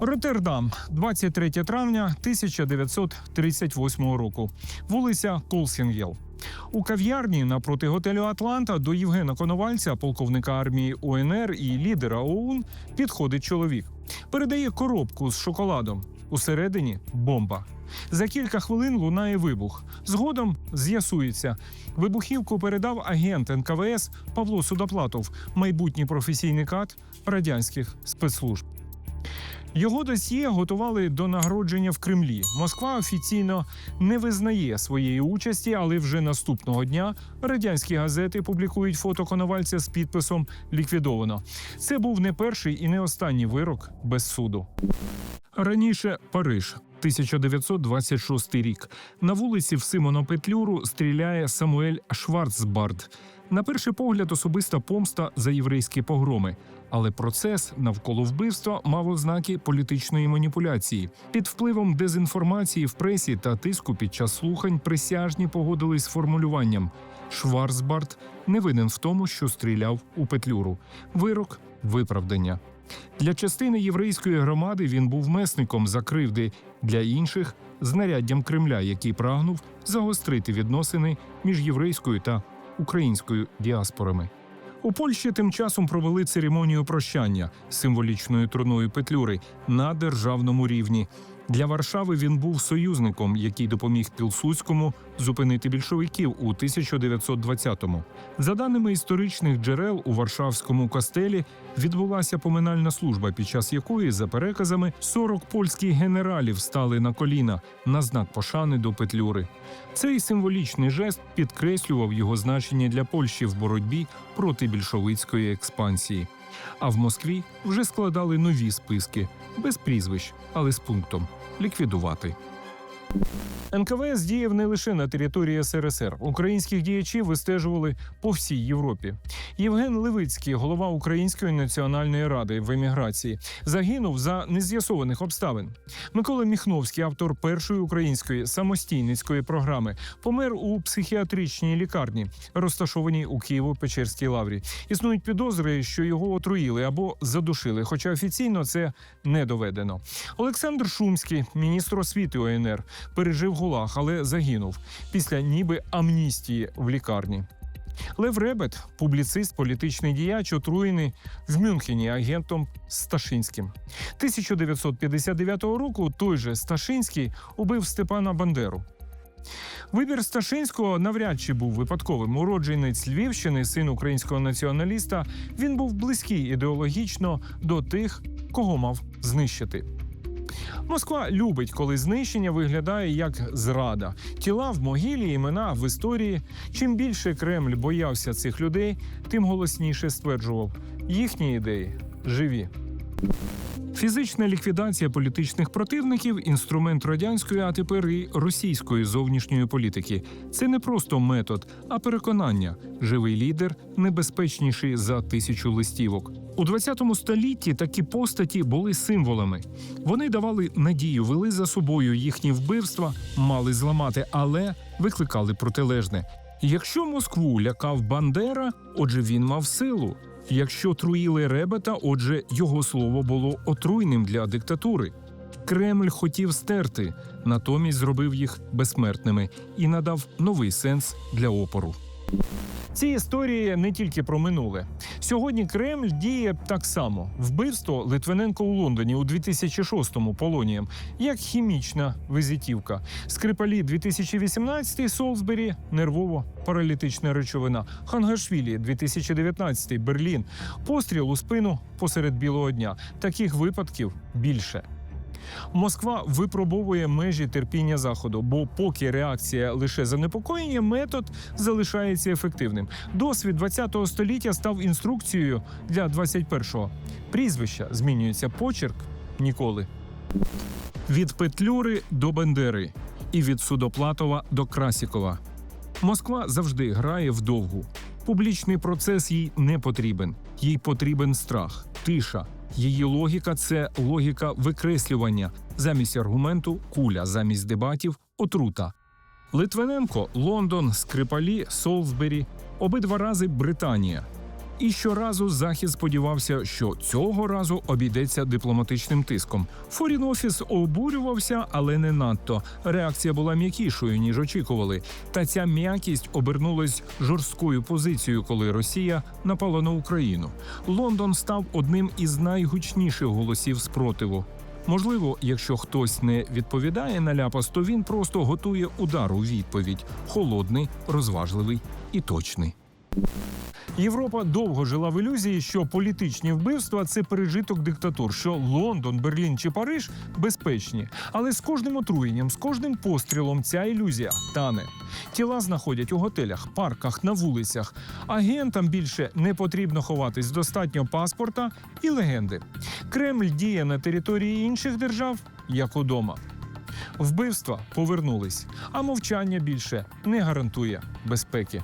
Роттердам, 23 травня 1938 року. Вулиця Колсінгел. У кав'ярні напроти готелю Атланта до Євгена Коновальця, полковника армії УНР і лідера ОУН, підходить чоловік. Передає коробку з шоколадом. Усередині бомба. За кілька хвилин лунає вибух. Згодом з'ясується, вибухівку передав агент НКВС Павло Судоплатов, майбутній професійний кат радянських спецслужб. Його досьє готували до нагородження в Кремлі. Москва офіційно не визнає своєї участі, але вже наступного дня радянські газети публікують фото Коновальця з підписом Ліквідовано. Це був не перший і не останній вирок без суду. Раніше Париж. 1926 рік на вулиці в Симона Петлюру стріляє Самуель Шварцбард. На перший погляд, особиста помста за єврейські погроми, але процес навколо вбивства мав ознаки політичної маніпуляції. Під впливом дезінформації в пресі та тиску під час слухань присяжні погодились з формулюванням: Шварцбард не винен в тому, що стріляв у Петлюру. Вирок виправдання. Для частини єврейської громади він був месником за кривди, для інших знаряддям Кремля, який прагнув загострити відносини між єврейською та українською діаспорами. У Польщі тим часом провели церемонію прощання символічною труною Петлюри на державному рівні. Для Варшави він був союзником, який допоміг Пілсудському зупинити більшовиків у 1920-му. За даними історичних джерел, у Варшавському костелі відбулася поминальна служба, під час якої, за переказами, 40 польських генералів стали на коліна на знак пошани до Петлюри. Цей символічний жест підкреслював його значення для Польщі в боротьбі проти більшовицької експансії. А в Москві вже складали нові списки без прізвищ, але з пунктом ліквідувати. НКВС діяв не лише на території СРСР. Українських діячів вистежували по всій Європі. Євген Левицький, голова Української національної ради в еміграції, загинув за нез'ясованих обставин. Микола Міхновський, автор першої української самостійницької програми, помер у психіатричній лікарні, розташованій у Києво-Печерській лаврі. Існують підозри, що його отруїли або задушили, хоча офіційно це не доведено. Олександр Шумський, міністр освіти ОНР, пережив гулаг, але загинув після ніби амністії в лікарні. Лев Ребет, публіцист, політичний діяч, отруєний в Мюнхені агентом Сташинським. 1959 року той же Сташинський убив Степана Бандеру. Вибір Сташинського навряд чи був випадковим. Уродженець Львівщини, син українського націоналіста, він був близький ідеологічно до тих, кого мав знищити. Москва любить, коли знищення виглядає як зрада. Тіла в могилі, імена в історії. Чим більше Кремль боявся цих людей, тим голосніше стверджував їхні ідеї живі. Фізична ліквідація політичних противників інструмент радянської, а тепер і російської зовнішньої політики. Це не просто метод, а переконання. Живий лідер небезпечніший за тисячу листівок. У 20 столітті такі постаті були символами. Вони давали надію, вели за собою їхні вбивства, мали зламати, але викликали протилежне. Якщо Москву лякав Бандера, отже він мав силу. Якщо труїли ребета, отже, його слово було отруйним для диктатури. Кремль хотів стерти, натомість зробив їх безсмертними і надав новий сенс для опору. Ці історії не тільки про минуле. Сьогодні Кремль діє так само: вбивство Литвиненко у Лондоні у 2006-му полонієм, як хімічна визитівка. Скрипалі 2018 Солсбері нервово-паралітична речовина. Хангашвілі 2019 Берлін. Постріл у спину посеред білого дня. Таких випадків більше. Москва випробовує межі терпіння заходу, бо поки реакція лише занепокоєння, метод залишається ефективним. Досвід 20 століття став інструкцією для 21-го. Прізвища змінюється почерк ніколи. Від Петлюри до Бендери і від Судоплатова до Красікова. Москва завжди грає вдовгу. Публічний процес їй не потрібен. Їй потрібен страх, тиша. Її логіка це логіка викреслювання. Замість аргументу куля, замість дебатів отрута. Литвиненко, Лондон, Скрипалі, Солсбері, обидва рази Британія. І щоразу захід сподівався, що цього разу обійдеться дипломатичним тиском. Форін офіс обурювався, але не надто. Реакція була м'якішою ніж очікували. Та ця м'якість обернулась жорсткою позицією, коли Росія напала на Україну. Лондон став одним із найгучніших голосів спротиву. Можливо, якщо хтось не відповідає на ляпас, то він просто готує удар у відповідь: холодний, розважливий і точний. Європа довго жила в ілюзії, що політичні вбивства це пережиток диктатур, що Лондон, Берлін чи Париж безпечні. Але з кожним отруєнням, з кожним пострілом ця ілюзія тане. Тіла знаходять у готелях, парках, на вулицях. Агентам більше не потрібно ховатись, достатньо паспорта і легенди. Кремль діє на території інших держав як удома. Вбивства повернулись, а мовчання більше не гарантує безпеки.